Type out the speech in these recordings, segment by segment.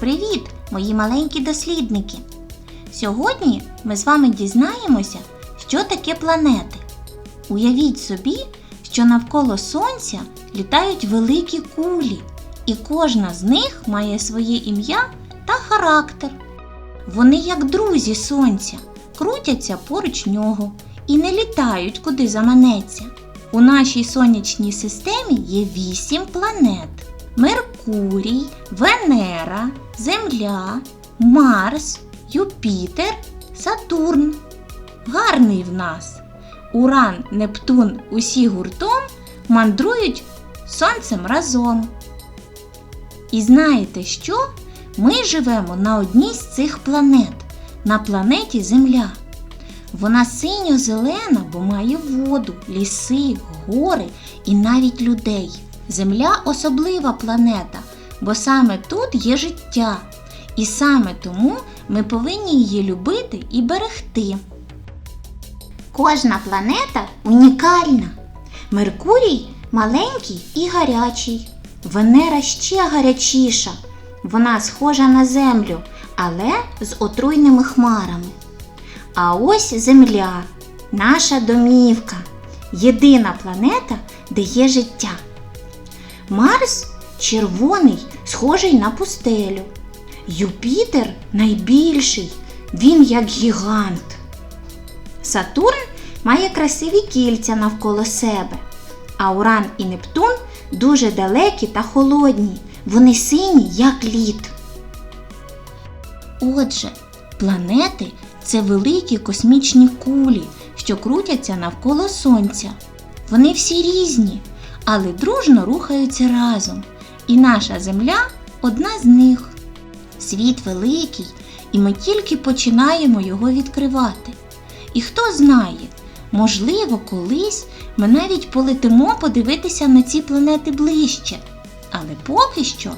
Привіт, мої маленькі дослідники! Сьогодні ми з вами дізнаємося, що таке планети. Уявіть собі, що навколо Сонця літають великі кулі, і кожна з них має своє ім'я та характер. Вони, як друзі Сонця, крутяться поруч нього і не літають куди заманеться. У нашій сонячній системі є вісім планет: Меркурій, Венера, Земля, Марс, Юпітер, Сатурн. Гарний в нас. Уран, Нептун усі гуртом мандрують сонцем разом. І знаєте що? Ми живемо на одній з цих планет, на планеті Земля. Вона синьо-зелена, бо має воду, ліси, гори і навіть людей. Земля особлива планета, бо саме тут є життя. І саме тому ми повинні її любити і берегти. Кожна планета унікальна. Меркурій маленький і гарячий. Венера ще гарячіша. Вона схожа на Землю, але з отруйними хмарами. А ось Земля, наша домівка, єдина планета, де є життя. Марс червоний, схожий на пустелю. Юпітер найбільший, він як гігант. Сатурн має красиві кільця навколо себе, а Уран і Нептун дуже далекі та холодні. Вони сині, як лід. Отже, планети це великі космічні кулі, що крутяться навколо Сонця. Вони всі різні, але дружно рухаються разом. І наша Земля одна з них. Світ великий, і ми тільки починаємо його відкривати. І хто знає, можливо, колись ми навіть полетимо подивитися на ці планети ближче. Але поки що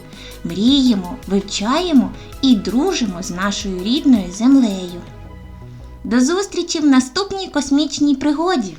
мріємо, вивчаємо і дружимо з нашою рідною землею. До зустрічі в наступній космічній пригоді!